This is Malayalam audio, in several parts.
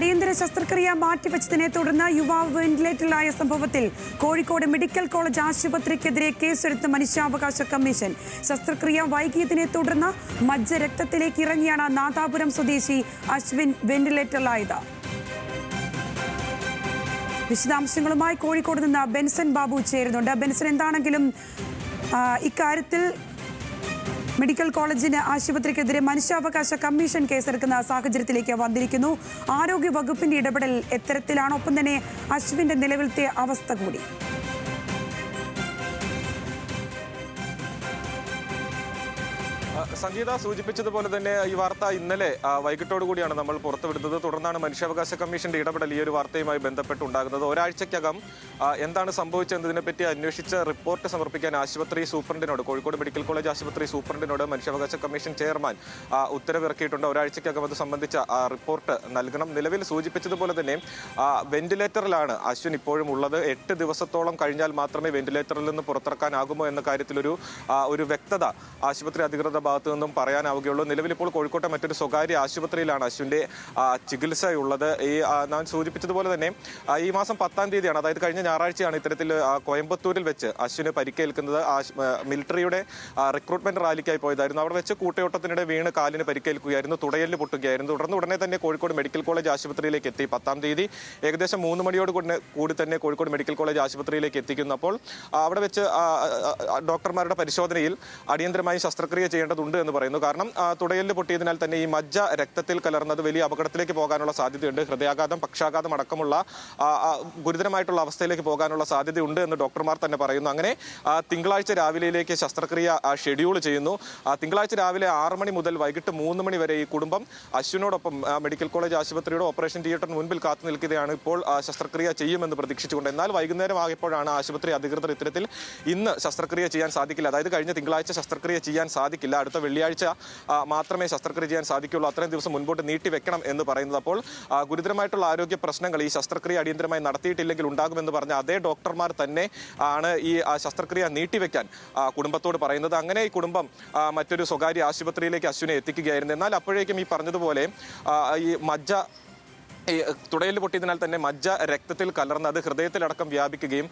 അടിയന്തര ശസ്ത്രക്രിയ മാറ്റിവെച്ചതിനെ തുടർന്ന് യുവാവ് വെന്റിലേറ്ററിലായ സംഭവത്തിൽ കോഴിക്കോട് മെഡിക്കൽ കോളേജ് ആശുപത്രിക്കെതിരെ കേസെടുത്ത മനുഷ്യാവകാശ കമ്മീഷൻ. ശസ്ത്രക്രിയ വൈകിയതിനെ തുടർന്ന് മജ്ജ രക്തത്തിലേക്ക് ഇറങ്ങിയാണ് നാദാപുരം സ്വദേശി അശ്വിൻ വെന്റിലേറ്ററിലായത്. വിശദാംശങ്ങളുമായി കോഴിക്കോട് നിന്ന് ബെൻസൺ ബാബു ചേരുന്നുണ്ട്. ബെൻസൺ എന്താണെങ്കിലും ഇക്കാര്യത്തിൽ മെഡിക്കൽ കോളേജിന് ആശുപത്രിക്കെതിരെ മനുഷ്യാവകാശ കമ്മീഷൻ കേസെടുക്കുന്ന സാഹചര്യത്തിലേക്ക് വന്നിരിക്കുന്നു. ആരോഗ്യ വകുപ്പിന്റെ ഇടപെടൽ എത്തരത്തിലാണ്. ഒപ്പം തന്നെ അശ്വിന്റെ നിലവിലത്തെ അവസ്ഥ കൂടി. സംഗീത സൂചിപ്പിച്ചതുപോലെ തന്നെ ഈ വാർത്ത ഇന്നലെ വൈകിട്ടോടു കൂടിയാണ് നമ്മൾ പുറത്തുവിടുന്നത്. തുടർന്നാണ് മനുഷ്യാവകാശ കമ്മീഷന്റെ ഇടപെടൽ ഈ ഒരു വാർത്തയുമായി ബന്ധപ്പെട്ടുണ്ടാകുന്നത്. ഒരാഴ്ചക്കകം എന്താണ് സംഭവിച്ചതിനെ എന്നതിനെപ്പറ്റി അന്വേഷിച്ച് റിപ്പോർട്ട് സമർപ്പിക്കാൻ ആശുപത്രി സൂപ്രണ്ടിനോട് കോഴിക്കോട് മെഡിക്കൽ കോളേജ് ആശുപത്രി സൂപ്രണ്ടിനോട് മനുഷ്യാവകാശ കമ്മീഷൻ ചെയർമാൻ ഉത്തരവിറക്കിയിട്ടുണ്ട്. ഒരാഴ്ചക്കകം അത് സംബന്ധിച്ച റിപ്പോർട്ട് നൽകണം. നിലവിൽ സൂചിപ്പിച്ചതുപോലെ തന്നെ വെന്റിലേറ്ററിലാണ് അശ്വിൻ ഇപ്പോഴും ഉള്ളത്. എട്ട് ദിവസത്തോളം കഴിഞ്ഞാൽ മാത്രമേ വെന്റിലേറ്ററിൽ നിന്ന് പുറത്തിറക്കാനാകുമോ എന്ന കാര്യത്തിലൊരു ഒരു വ്യക്തത ആശുപത്രി അധികൃതരുടെ ഭാഗത്തു നിന്നും പറയാനാവുകയുള്ളൂ. നിലവിൽ ഇപ്പോൾ കോഴിക്കോട്ടെ മറ്റൊരു സ്വകാര്യ ആശുപത്രിയിലാണ് അശുവിന്റെ ചികിത്സയുള്ളത്. ഈ ഞാൻ സൂചിപ്പിച്ചതുപോലെ തന്നെ ഈ മാസം പത്താം തീയതിയാണ് അതായത് കഴിഞ്ഞ ഞായറാഴ്ചയാണ് ഇത്തരത്തിൽ കോയമ്പത്തൂരിൽ വെച്ച് അശ്വിന് പരിക്കേൽക്കുന്നത്. മിലിറ്ററിയുടെ റിക്രൂട്ട്മെന്റ് റാലിക്കായി പോയതായിരുന്നു. അവിടെ വെച്ച് കൂട്ടയോട്ടത്തിനിടെ വീണ് കാലിന് പരിക്കേൽക്കുകയായിരുന്നു തുടയലിൽ പൊട്ടുകയായിരുന്നു. തുടർന്ന് ഉടനെ തന്നെ കോഴിക്കോട് മെഡിക്കൽ കോളേജ് ആശുപത്രിയിലേക്ക് എത്തി പത്താം തീയതി. ഏകദേശം മൂന്ന് മണിയോട് കൂടി തന്നെ കോഴിക്കോട് മെഡിക്കൽ കോളേജ് ആശുപത്രിയിലേക്ക് എത്തിക്കുന്നപ്പോൾ അവിടെ വെച്ച് ഡോക്ടർമാരുടെ പരിശോധനയിൽ അടിയന്തരമായി ശസ്ത്രക്രിയ ചെയ്യേണ്ടതുണ്ട് എന്ന് പറയുന്നു. കാരണം തുടയലിൽ പൊട്ടിയതിനാൽ തന്നെ ഈ മജ്ജ രക്തത്തിൽ കലർന്നത് വലിയ അപകടത്തിലേക്ക് പോകാനുള്ള സാധ്യതയുണ്ട്. ഹൃദയാഘാതം പക്ഷാഘാതം അടക്കമുള്ള ഗുരുതരമായിട്ടുള്ള അവസ്ഥയിലേക്ക് പോകാനുള്ള സാധ്യതയുണ്ട് എന്ന് ഡോക്ടർമാർ തന്നെ പറയുന്നു. അങ്ങനെ തിങ്കളാഴ്ച രാവിലെയിലേക്ക് ശസ്ത്രക്രിയ ഷെഡ്യൂൾ ചെയ്യുന്നു. തിങ്കളാഴ്ച രാവിലെ ആറ് മണി മുതൽ വൈകിട്ട് മൂന്ന് മണി വരെ ഈ കുടുംബം അശ്വിനോടൊപ്പം മെഡിക്കൽ കോളേജ് ആശുപത്രിയുടെ ഓപ്പറേഷൻ തിയേറ്ററിന് മുൻപിൽ കാത്തു നിൽക്കുകയാണ് ഇപ്പോൾ ശസ്ത്രക്രിയ ചെയ്യുമെന്ന് പ്രതീക്ഷിച്ചുകൊണ്ട്. എന്നാൽ വൈകുന്നേരം ആയപ്പോഴാണ് ആശുപത്രി അധികൃതർ ഇത്തരത്തിൽ ഇന്ന് ശസ്ത്രക്രിയ ചെയ്യാൻ സാധിക്കില്ല. അതായത് കഴിഞ്ഞ തിങ്കളാഴ്ച ശസ്ത്രക്രിയ ചെയ്യാൻ സാധിക്കില്ല. അടുത്ത വെള്ളിയാഴ്ച മാത്രമേ ശസ്ത്രക്രിയ ചെയ്യാൻ സാധിക്കുള്ളൂ. അത്രയും ദിവസം മുൻപോട്ട് നീട്ടിവെക്കണം എന്ന് പറയുന്നത് അപ്പോൾ ഗുരുതരമായിട്ടുള്ള ആരോഗ്യ പ്രശ്നങ്ങൾ ഈ ശസ്ത്രക്രിയ അടിയന്തരമായി നടത്തിയിട്ടില്ലെങ്കിൽ ഉണ്ടാകുമെന്ന് പറഞ്ഞ അതേ ഡോക്ടർമാർ തന്നെ ആണ് ഈ ശസ്ത്രക്രിയ നീട്ടിവെക്കാൻ കുടുംബത്തോട് പറയുന്നത്. അങ്ങനെ ഈ കുടുംബം മറ്റൊരു സ്വകാര്യ ആശുപത്രിയിലേക്ക് അശ്വിനെ എത്തിക്കുകയായിരുന്നു. എന്നാൽ അപ്പോഴേക്കും ഈ പറഞ്ഞതുപോലെ ഈ മജ്ജ ഈ തുടയിൽ പൊട്ടിയതിനാൽ തന്നെ മജ്ജ രക്തത്തിൽ കലർന്ന് അത് ഹൃദയത്തിലടക്കം വ്യാപിക്കുകയും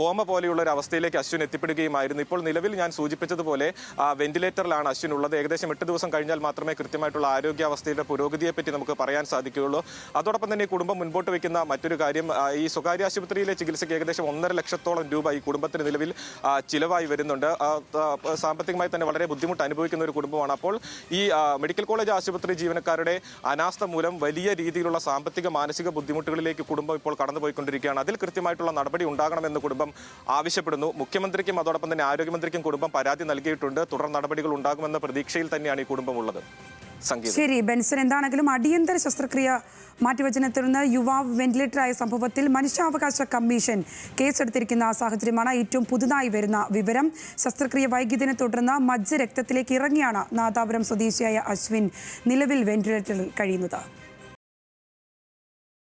കോമ പോലെയുള്ള ഒരു അവസ്ഥയിലേക്ക് അശ്വിൻ എത്തിപ്പെടുകയുമായിരുന്നു. ഇപ്പോൾ നിലവിൽ ഞാൻ സൂചിപ്പിച്ചതുപോലെ വെന്റിലേറ്ററിലാണ് അശ്വിൻ ഉള്ളത്. ഏകദേശം എട്ട് ദിവസം കഴിഞ്ഞാൽ മാത്രമേ കൃത്യമായിട്ടുള്ള ആരോഗ്യാവസ്ഥയുടെ പുരോഗതിയെപ്പറ്റി നമുക്ക് പറയാൻ സാധിക്കുകയുള്ളൂ. അതോടൊപ്പം തന്നെ ഈ കുടുംബം മുൻപോട്ട് വയ്ക്കുന്ന മറ്റൊരു കാര്യം ഈ സ്വകാര്യ ആശുപത്രിയിലെ ചികിത്സയ്ക്ക് ഏകദേശം ഒന്നര ലക്ഷത്തോളം രൂപ ഈ കുടുംബത്തിന് നിലവിൽ ചിലവായി വരുന്നുണ്ട്. സാമ്പത്തികമായി തന്നെ വളരെ ബുദ്ധിമുട്ട് അനുഭവിക്കുന്ന ഒരു കുടുംബമാണ്. അപ്പോൾ ഈ മെഡിക്കൽ കോളേജ് ആശുപത്രി ജീവനക്കാരുടെ അനാസ്ഥ മൂലം വലിയ രീതിയിലുള്ള സാമ്പത്തിക മാനസിക ബുദ്ധിമുട്ടുകളിലേക്ക് കുടുംബം ഇപ്പോൾ കടന്നുപോയിക്കൊണ്ടിരിക്കുകയാണ്. അതിൽ കൃത്യമായിട്ടുള്ള നടപടി ഉണ്ടാകണമെന്ന് കുടുംബം ആവശ്യപ്പെടുന്നു. മുഖ്യമന്ത്രിക്കും അതോടൊപ്പം തന്നെ ആരോഗ്യമന്ത്രിക്കും കുടുംബം പരാതി നൽകിയിട്ടുണ്ട്. തുടർ നടപടികൾ ഉണ്ടാകുമെന്ന പ്രതീക്ഷയിൽ തന്നെയാണ് ഈ കുടുംബം ഉള്ളത് ശരി ബെൻസൺ എന്താണെങ്കിലും അടിയന്തര ശസ്ത്രക്രിയ മാറ്റിവച്ചതിനെ തുടർന്ന് യുവാവ് വെന്റിലേറ്ററായ സംഭവത്തിൽ മനുഷ്യാവകാശ കമ്മീഷൻ കേസെടുത്തിരിക്കുന്ന സാഹചര്യമാണ് ഏറ്റവും പുതുതായി വരുന്ന വിവരം. ശസ്ത്രക്രിയ വൈകിയതിനെ തുടർന്ന് മജ്ജ രക്തത്തിലേക്ക് ഇറങ്ങിയാണ് നാദാപുരം സ്വദേശിയായ അശ്വിൻ നിലവിൽ വെന്റിലേറ്ററിൽ കഴിയുന്നത്.